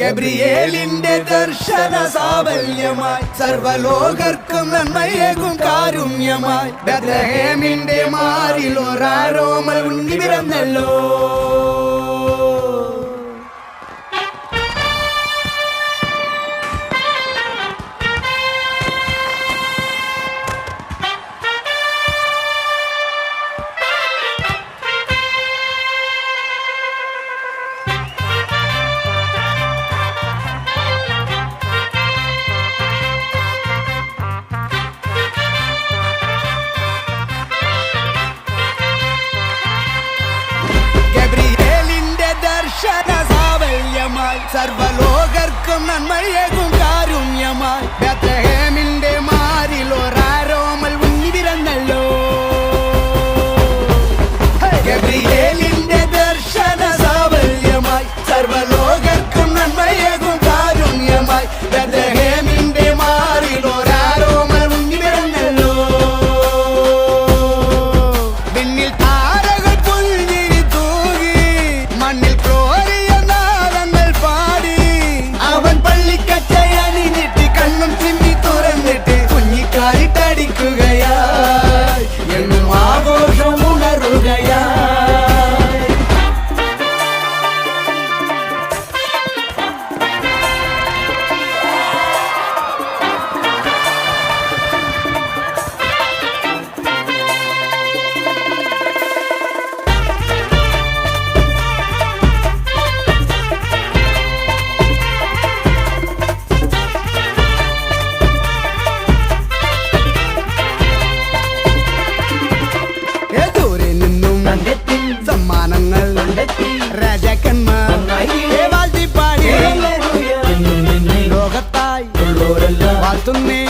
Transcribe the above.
ഗബ്രിയേലിന്റെ ദർശന സാബല്യമായി സർവലോകർക്കും നന്മയേകും കാരുണ്യമായി. ബദ്രഹേമിന്റെ മാറിൽ ഒരാരോമൽ ഉണ്ണി சரசாவல்யமாய் சர்வலோகர்க்கும் நன்மையகும் donde